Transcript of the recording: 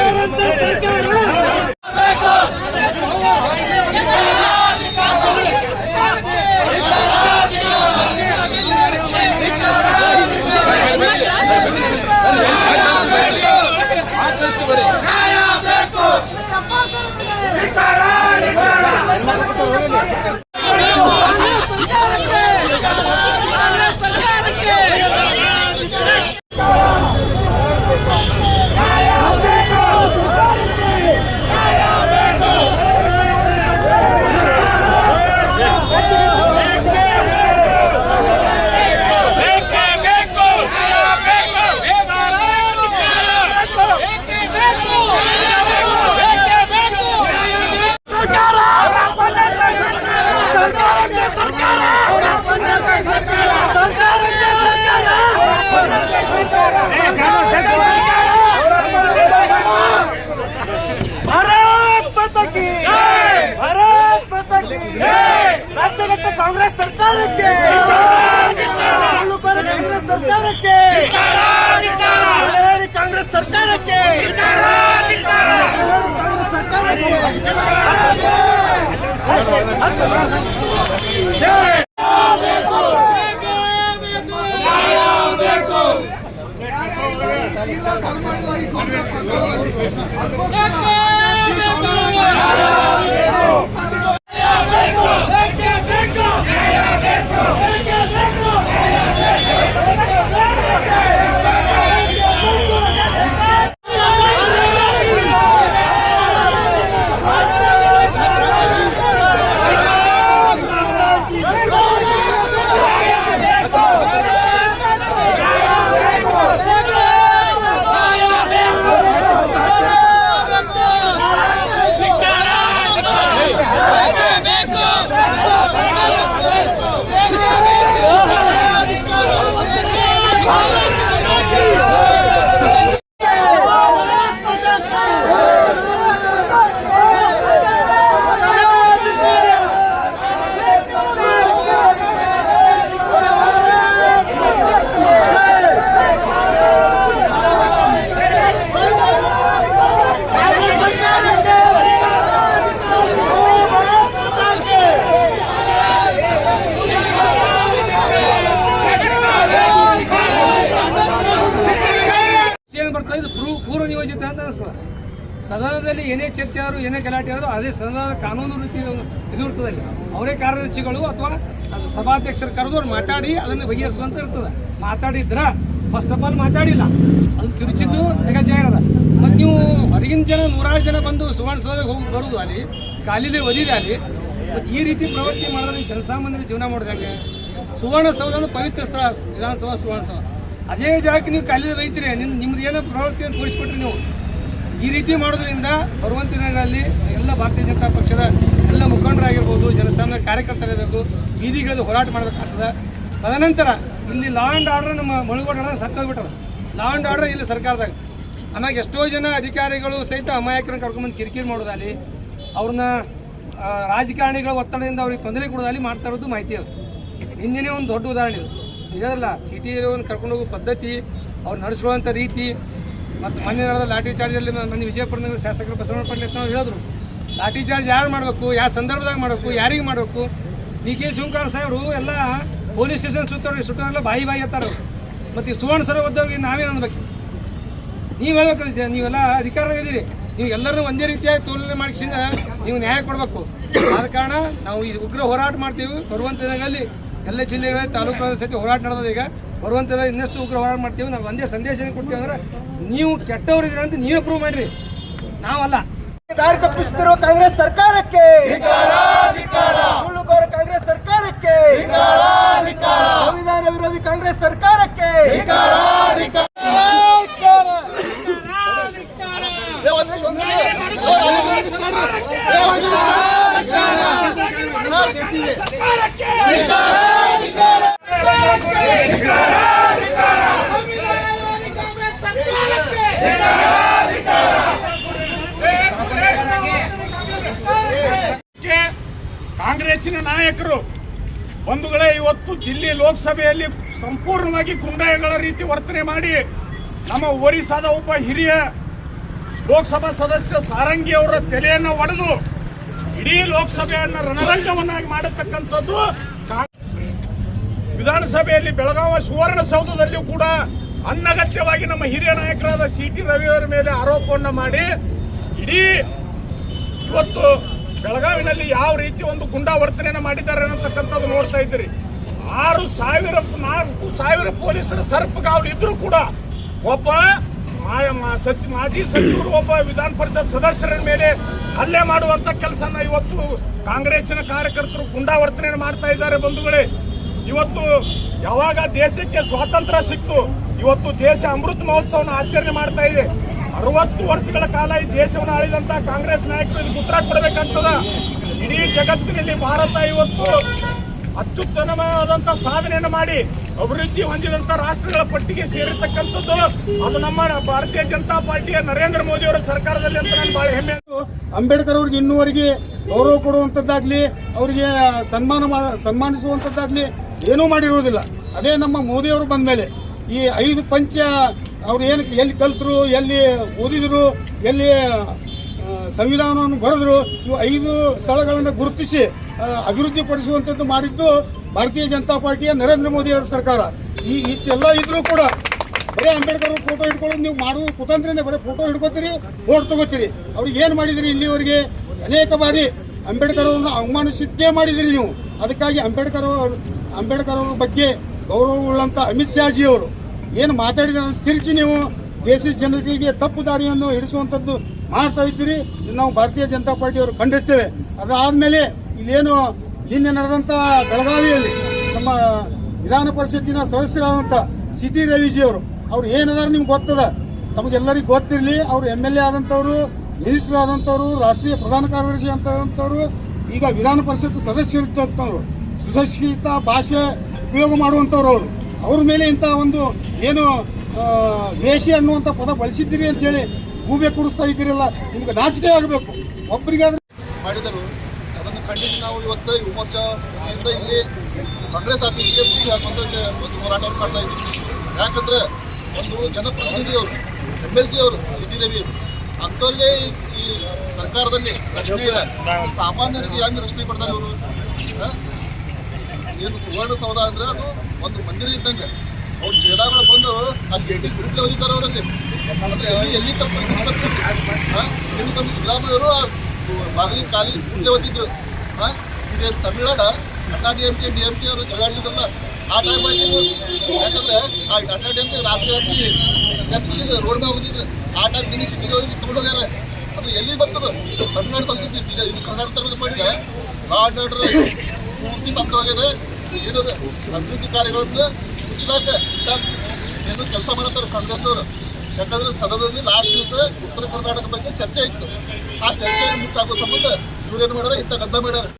ಸರ್ಕಾರ ಭಾರತ್ ಮಾತಾ ಕಿ ಭಾರತ್ ಮಾತಾ ಕಿ ರಾಜ್ಯಘಟ್ಟ ಕಾಂಗ್ರೆಸ್ ಸರ್ಕಾರಕ್ಕೆ ತಾಲೂಕಾದ ಕಾಂಗ್ರೆಸ್ ಸರ್ಕಾರಕ್ಕೆ ಮಲೆನಾಡಿ ಕಾಂಗ್ರೆಸ್ ಸರ್ಕಾರಕ್ಕೆ ಮಲೆನಾಡಿ ಕಾಂಗ್ರೆಸ್ ಸರ್ಕಾರಕ್ಕೆ ಸದನದಲ್ಲಿ ಏನೇ ಗಲಾಟೆ ಆದರೂ ಅದೇ ಸದನದ ಕಾನೂನು ರೀತಿ ಇದು ಇರ್ತದೆ ಅಲ್ಲಿ. ಅವರೇ ಕಾರ್ಯದರ್ಶಿಗಳು ಅಥವಾ ಅದು ಸಭಾಧ್ಯಕ್ಷರು ಕರೆದು ಅವ್ರು ಮಾತಾಡಿ ಅದನ್ನು ಬಗೆಹರಿಸುವಂತ ಇರ್ತದೆ. ಮಾತಾಡಿದ್ರ ಫಸ್ಟ್ ಆಫ್ ಆಲ್ ಮಾತಾಡಿಲ್ಲ. ಅದು ಕಿರುಚಿದ್ದು ಜಗಜ್ಜಾಹಿರದ ಮತ್ತು ನೀವು ಹೊರಗಿನ ಜನ ನೂರಾರು ಜನ ಬಂದು ಸುವರ್ಣಸೌಧಕ್ಕೆ ಹೋಗಿ ಬರೋದು ಅಲ್ಲಿ ಕಾಲಿದೆ ಒದಿದೆ ಅಲ್ಲಿ, ಮತ್ತು ಈ ರೀತಿ ಪ್ರವೃತ್ತಿ ಮಾಡಿದ್ರೆ ಜನಸಾಮಾನ್ಯರ ಜೀವನ ಮಾಡಿದಂಗೆ ಸುವರ್ಣಸೌಧ ಅಂದ್ರೆ ಪವಿತ್ರ ಸ್ಥಳ, ವಿಧಾನಸಭಾ ಸುವರ್ಣಸೌಧ ಅದೇ ಜಾಗಕ್ಕೆ ನೀವು ಕಾಲಿಲೇ ಬೈತೀರಿ ನಿಮ್ಮ ನಿಮ್ದು ಏನೋ ಪ್ರವೃತ್ತಿಯನ್ನು ತೋರಿಸ್ಬಿಟ್ರಿ ನೀವು. ಈ ರೀತಿ ಮಾಡೋದ್ರಿಂದ ಬರುವಂತ ದಿನಗಳಲ್ಲಿ ಎಲ್ಲ ಭಾರತೀಯ ಜನತಾ ಪಕ್ಷದ ಎಲ್ಲ ಮುಖಂಡರಾಗಿರ್ಬೋದು, ಜನಸಾಮಾನ್ಯ ಕಾರ್ಯಕರ್ತರಿರಬೇಕು, ಬೀದಿಗಿಳಿದು ಹೋರಾಟ ಮಾಡಬೇಕಾಗ್ತದೆ. ತದನಂತರ ಇಲ್ಲಿ ಲಾ ಆ್ಯಂಡ್ ಆರ್ಡರ್ ನಮ್ಮ ಮುಳುಗೋಡ ಸತ್ತೋಗ್ಬಿಟ್ಟದ ಲಾ ಆ್ಯಂಡ್ ಆರ್ಡರ್ ಇಲ್ಲಿ ಸರ್ಕಾರದಾಗ. ಆಮ್ಯಾಗ ಎಷ್ಟೋ ಜನ ಅಧಿಕಾರಿಗಳು ಸಹಿತ ಅಮಾಯಕರನ್ನು ಕರ್ಕೊಂಬಂದು ಕಿರಿಕಿರಿ ಮಾಡೋದಲ್ಲಿ ಅವ್ರನ್ನ ರಾಜಕಾರಣಿಗಳ ಒತ್ತಡದಿಂದ ಅವ್ರಿಗೆ ತೊಂದರೆ ಕೊಡೋದಲ್ಲಿ ಮಾಡ್ತಾ ಇರೋದು ಮಾಹಿತಿ ಅದು. ಹಿಂದಿನೇ ಒಂದು ದೊಡ್ಡ ಉದಾಹರಣೆ ಇದು. ಇರೋದಿಲ್ಲ ಸಿಟಿ ಒಂದು ಕರ್ಕೊಂಡು ಹೋಗೋ ಪದ್ಧತಿ, ಅವ್ರು ನಡೆಸ್ಕೊಳ್ಳುವಂಥ ರೀತಿ ಮತ್ತು ಮೊನ್ನೆ ನಡೆದ ಲಾಠಿ ಚಾರ್ಜಲ್ಲಿ ಮೊನ್ನೆ ವಿಜಯಪುರದಾಗ ಶಾಸಕರು ಬಸವಣ್ಣ ಪಂಡಿತ್ ನಾವು ಹೇಳಿದ್ರು. ಲಾಠಿ ಚಾರ್ಜ್ ಯಾರು ಮಾಡಬೇಕು, ಯಾವ ಸಂದರ್ಭದಾಗ ಮಾಡಬೇಕು, ಯಾರಿಗೆ ಮಾಡಬೇಕು? ಡಿ ಕೆ ಶಿವಕುಮಾರ್ ಸಾಹೇಬರು ಎಲ್ಲ ಪೊಲೀಸ್ ಸ್ಟೇಷನ್ ಸುತ್ತವ್ರಿಗೆ ಸುತ್ತೋರೆಲ್ಲ ಬಾಯಿ ಬಾಯಿ ಎತ್ತಾರ ಮತ್ತು ಈ ಸುವರ್ಣ ಸರ ಒದ್ದವ್ರಿಗೆ ನಾವೇನು ಅನ್ಬೇಕು? ನೀವು ಹೇಳ್ಬೇಕು ನೀವೆಲ್ಲ ಅಧಿಕಾರದಿರಿ ನೀವು ಎಲ್ಲರೂ ಒಂದೇ ರೀತಿಯಾಗಿ ತೋಲನೆ ಮಾಡಿಸಿದ ನೀವು ನ್ಯಾಯ ಕೊಡಬೇಕು. ಆದ ಕಾರಣ ನಾವು ಈ ಉಗ್ರ ಹೋರಾಟ ಮಾಡ್ತೀವಿ. ಬರುವಂತ ದಿನಗಳಲ್ಲಿ ಎಲ್ಲ ಜಿಲ್ಲೆಗಳ ತಾಲೂಕು ಸಹಿತ ಹೋರಾಟ ನಡೆದದ ಈಗ. ಬರುವಂತ ಇನ್ನಷ್ಟು ಉಗ್ರ ಹೋರಾಟ ಮಾಡ್ತೀವಿ. ನಾವು ಒಂದೇ ಸಂದೇಶ ಕೊಡ್ತೀವಿ ಅಂದ್ರೆ ನೀವು ಕೆಟ್ಟವರಿದ್ದೀರ ಅಂತ ನೀವೇ ಪ್ರೂವ್ ಮಾಡ್ರಿ. ನಾವಲ್ಲ. ದಾರಿ ತಪ್ಪಿಸ್ತಿರೋ ಕಾಂಗ್ರೆಸ್ ಸರ್ಕಾರಕ್ಕೆ. ಸುಳ್ಳುಕೋರ ಕಾಂಗ್ರೆಸ್ ಸರ್ಕಾರಕ್ಕೆ. ಸಂವಿಧಾನ ವಿರೋಧಿ ಕಾಂಗ್ರೆಸ್ ಸರ್ಕಾರಕ್ಕೆ. ನಾಯಕರು ಬಂಧುಗಳೇ ಇವತ್ತು ದಿಲ್ಲಿ ಲೋಕಸಭೆಯಲ್ಲಿ ಸಂಪೂರ್ಣವಾಗಿ ಗುಂಡಾಯಗಳ ರೀತಿ ವರ್ತನೆ ಮಾಡಿ ನಮ್ಮ ಒರಿಸ್ಸಾದ ಒಬ್ಬ ಹಿರಿಯ ಲೋಕಸಭಾ ಸದಸ್ಯ ಸಾರಂಗಿ ಅವರ ತಲೆಯನ್ನು ಒಡೆದು ಇಡೀ ಲೋಕಸಭೆಯನ್ನ ರಣರಂಗವನ್ನಾಗಿ ಮಾಡತಕ್ಕಂಥದ್ದು ವಿಧಾನಸಭೆಯಲ್ಲಿ ಬೆಳಗಾವ ಸುವರ್ಣಸೌಧದಲ್ಲಿಯೂ ಕೂಡ ಅನಗತ್ಯವಾಗಿ ನಮ್ಮ ಹಿರಿಯ ನಾಯಕರಾದ ಸಿ ಟಿ ರವಿಯವರ ಮೇಲೆ ಆರೋಪವನ್ನು ಮಾಡಿ ಇಡೀ ಇವತ್ತು ಬೆಳಗಾವಿನಲ್ಲಿ ಯಾವ ರೀತಿ ಒಂದು ಗುಂಡಾವರ್ತನೆಯನ್ನು ಮಾಡಿದ್ದಾರೆ ಅನ್ನತಕ್ಕಂಥದ್ದು ನೋಡ್ತಾ ಇದ್ದೀರಿ. ಆರು ಸಾವಿರ ನಾಲ್ಕು ಸಾವಿರ ಪೊಲೀಸರ ಸರ್ಪಗಾವಲು ಇದ್ರು ಕೂಡ ಒಬ್ಬ ಮಾಜಿ ಸಚಿವರು ಒಬ್ಬ ವಿಧಾನ ಪರಿಷತ್ ಸದಸ್ಯರ ಮೇಲೆ ಹಲ್ಲೆ ಮಾಡುವಂತ ಕೆಲಸನ ಇವತ್ತು ಕಾಂಗ್ರೆಸ್ಸಿನ ಕಾರ್ಯಕರ್ತರು ಗುಂಡಾವರ್ತನೆಯನ್ನು ಮಾಡ್ತಾ ಇದ್ದಾರೆ ಬಂಧುಗಳೇ. ಇವತ್ತು ಯಾವಾಗ ದೇಶಕ್ಕೆ ಸ್ವಾತಂತ್ರ್ಯ ಸಿಕ್ತು, ಇವತ್ತು ದೇಶ ಅಮೃತ ಮಹೋತ್ಸವನ ಆಚರಣೆ ಮಾಡ್ತಾ ಇದೆ. ಅರವತ್ತು ವರ್ಷಗಳ ಕಾಲ ಈ ದೇಶವನ್ನು ಆಳಿದಂತ ಕಾಂಗ್ರೆಸ್ ನಾಯಕರು ಇದಕ್ಕೆ ಉತ್ತರ ಕೊಡಬೇಕಂತದ ಇಡೀ ಜಗತ್ತಿನಲ್ಲಿ ಭಾರತ ಇವತ್ತು ಅತ್ಯುತ್ತಮವಾದಂತ ಸಾಧನೆಯನ್ನು ಮಾಡಿ ಅಭಿವೃದ್ಧಿ ಹೊಂದಿದಂತ ರಾಷ್ಟ್ರಗಳ ಪಟ್ಟಿಗೆ ಸೇರಿರ್ತಕ್ಕಂಥದ್ದು. ಅದು ನಮ್ಮ ಭಾರತೀಯ ಜನತಾ ಪಾರ್ಟಿಯ ನರೇಂದ್ರ ಮೋದಿ ಅವರ ಸರ್ಕಾರದಲ್ಲಿ ಅಂತ ನಾನು ಬಹಳ ಹೆಮ್ಮೆ. ಅಂಬೇಡ್ಕರ್ ಅವ್ರಿಗೆ ಇನ್ನೂವರೆಗೆ ಗೌರವ ಕೊಡುವಂಥದ್ದಾಗಲಿ ಅವರಿಗೆ ಸನ್ಮಾನ ಸನ್ಮಾನಿಸುವಂಥದ್ದಾಗ್ಲಿ ಏನೂ ಮಾಡಿರುವುದಿಲ್ಲ. ಅದೇ ನಮ್ಮ ಮೋದಿಯವರು ಬಂದ ಮೇಲೆ ಈ ಐದು ಪಂಚ ಅವ್ರು ಏನು ಎಲ್ಲಿ ಕಲ್ತರು, ಎಲ್ಲಿ ಓದಿದ್ರು, ಎಲ್ಲಿ ಸಂವಿಧಾನವನ್ನು ಬರೆದ್ರು, ಇವು ಐದು ಸ್ಥಳಗಳನ್ನು ಗುರುತಿಸಿ ಅಭಿವೃದ್ಧಿ ಅಭಿವೃದ್ಧಿಪಡಿಸುವಂಥದ್ದು ಮಾಡಿದ್ದು ಭಾರತೀಯ ಜನತಾ ಪಾರ್ಟಿಯ ನರೇಂದ್ರ ಮೋದಿ ಅವರ ಸರ್ಕಾರ. ಈ ಇಷ್ಟೆಲ್ಲ ಇದ್ರೂ ಕೂಡ ಬರೀ ಅಂಬೇಡ್ಕರ್ ಫೋಟೋ ಹಿಡ್ಕೊಳ್ಳೋದು ನೀವು ಮಾಡುವ ಕುತಂತ್ರನೇ, ಬರೀ ಫೋಟೋ ಹಿಡ್ಕೋತೀರಿ, ವೋಟ್ ತಗೋತೀರಿ. ಅವ್ರಿಗೆ ಏನು ಮಾಡಿದಿರಿ ಇಲ್ಲಿವರೆಗೆ? ಅನೇಕ ಬಾರಿ ಅಂಬೇಡ್ಕರ್ ಅವರನ್ನು ಅವಮಾನಿಸಿದ್ದೇ ಮಾಡಿದಿರಿ ನೀವು. ಅದಕ್ಕಾಗಿ ಅಂಬೇಡ್ಕರ್ ಅವರು, ಅಂಬೇಡ್ಕರ್ ಅವರ ಬಗ್ಗೆ ಗೌರವ ಉಳ್ಳಂಥ ಅಮಿತ್ ಶಾಜಿ ಅವರು ಏನು ಮಾತಾಡಿದ ತಿರುಚಿ ನೀವು ದೇಶದ ಜನರಿಗೆ ತಪ್ಪು ದಾರಿಯನ್ನು ಹಿಡಿಸುವಂಥದ್ದು ಮಾಡ್ತಾ ಇದ್ದೀರಿ. ಇದು ನಾವು ಭಾರತೀಯ ಜನತಾ ಪಾರ್ಟಿಯವರು ಖಂಡಿಸ್ತೇವೆ. ಅದಾದಮೇಲೆ ಇಲ್ಲೇನು ನಿನ್ನೆ ನಡೆದಂಥ ಬೆಳಗಾವಿಯಲ್ಲಿ ನಮ್ಮ ವಿಧಾನ ಪರಿಷತ್ತಿನ ಸದಸ್ಯರಾದಂಥ ಸಿ ಟಿ ರವಿಜಿ ಅವರು ಏನದಾರ ನಿಮ್ಗೆ ಗೊತ್ತದ. ತಮಗೆಲ್ಲರಿಗೂ ಗೊತ್ತಿರಲಿ, ಅವರು ಎಂ ಎಲ್ ಎ ಆದಂಥವ್ರು, ಮಿನಿಸ್ಟರ್ ಆದಂಥವ್ರು, ರಾಷ್ಟ್ರೀಯ ಪ್ರಧಾನ ಕಾರ್ಯದರ್ಶಿ ಅಂತಂಥವ್ರು ಈಗ ವಿಧಾನ ಪರಿಷತ್ ಸದಸ್ಯರಿದ್ದಂಥವ್ರು ಸುಸಂಸ್ಕೃತ ಭಾಷೆ ಉಪಯೋಗ ಮಾಡುವಂಥವ್ರು ಅವರು. ಅವ್ರ ಮೇಲೆ ಇಂಥ ಒಂದು ಏನು ವೇಷಿ ಅನ್ನುವಂಥ ಪದ ಬಳಸಿದ್ದೀರಿ ಅಂತೇಳಿ ಗೂಬೆ ಕುಡಿಸ್ತಾ ಇದ್ದೀರಲ್ಲ, ನಿಮ್ಗೆ ನಾಚಿಕೆ ಆಗಬೇಕು. ಒಬ್ಬರಿಗಾದ್ರೆ ಮಾಡಿದರು. ಅದನ್ನು ಖಂಡಿಸಿ ನಾವು ಇವತ್ತು ಯುವ ಮೋರ್ಚಾ ಇಲ್ಲಿ ಕಾಂಗ್ರೆಸ್ ಆಫೀಸ್ಗೆ ಮುಖ್ಯ ಹಾಕುವಂತ ಒಂದು ಹೋರಾಟವನ್ನು ಮಾಡ್ತಾ ಇದ್ದೀವಿ. ಯಾಕಂದ್ರೆ ಒಂದು ಜನಪ್ರತಿನಿಧಿಯವರು ಎಂ ಎಲ್ ಸಿ ಅವರು ಸಿಟಿ ರವಿ ಅವರು, ಅಂಥವ್ರಿಗೆ ಈ- ಸರ್ಕಾರದಲ್ಲಿ ರಕ್ಷಣೆ ಇಲ್ಲ. ಸಾಮಾನ್ಯರಿಗೆ ಹೆಂಗೆ ರಕ್ಷಣೆ ಕೊಡ್ತಾರೆ ಇವರು ಏನು ಸುವರ್ಣ ಸೌಧ ಅಂದ್ರೆ ಅದು ಒಂದು ಮಂದಿರ ಇದ್ದಂಗೆ. ಅವ್ರು ಜೇಡಾಗಳು ಬಂದು ಆ ಗೇಟಿಗೆ ಕುರುಟ್ಲೆ ಹೋಗಿದ್ದಾರೆ ಅವರಲ್ಲಿ. ಎಲ್ಲಿ ಎಲ್ಲಿ ಎಲ್ಲಿ ತಮ್ಮ ಸಿದ್ದರಾಮಯ್ಯವರು ಆ ಬಾಗಿಲಿಗೆ ಖಾಲಿ ಕುರುಟ್ಲೆ ಹೋಗಿದ್ರು ಹಾಂ ತಮಿಳ್ನಾಡ? Anna D M K D M K ಅವರು ಜಗಾಡಿದ್ರಲ್ಲ ಆ ಟೈಮ್ ಆಗಿ ಯಾಕಂದ್ರೆ ಆ ಅಣ್ಣಾ ಡಿ ಎಂ ಕೆ ರಾತ್ರಿ ಎತ್ತಿಸಿದ್ರೆ ರೋಡ್ ಮೇಲೆ ಹೋಗಿದ್ರು ಆ ಟೈಮ್ ದಿನ ಸಿಟಿಗೆ ಹೋಗಿ ತಗೊಂಡು ಹೋಗ್ಯಾರ ಅದು ಎಲ್ಲಿ ಬರ್ತದ ತಮಿಳ್ನಾಡು ಸಂಸ್ಕೃತಿ ಇದು ಕರ್ನಾಟಕ ತರಬೇತಿ ಮಾಡಿದ್ರೆ ಆರ್ಡರ್ ಪೂರ್ತಿ ಸತ್ತು ಏನದು ಅಭಿವೃದ್ಧಿ ಕಾರ್ಯಗಳನ್ನು ಮುಚ್ಚಲಾಕ ಏನು ಕೆಲಸ ಮಾಡತ್ತಾರೆ ಕಾಂಗ್ರೆಸ್ನವರು. ಯಾಕಂದ್ರೆ ಸದನದಲ್ಲಿ ಲಾಸ್ಟ್ ದಿವಸ ಉತ್ತರ ಕರ್ನಾಟಕ ಬಗ್ಗೆ ಚರ್ಚೆ ಇತ್ತು. ಆ ಚರ್ಚೆ ಮುಚ್ಚಾಕೋ ಸಂಬಂಧ ಇವ್ರೇನು ಮಾಡ್ಯಾರ? ಇಂಥ ಗದ್ದ ಮಾಡ್ಯಾರ.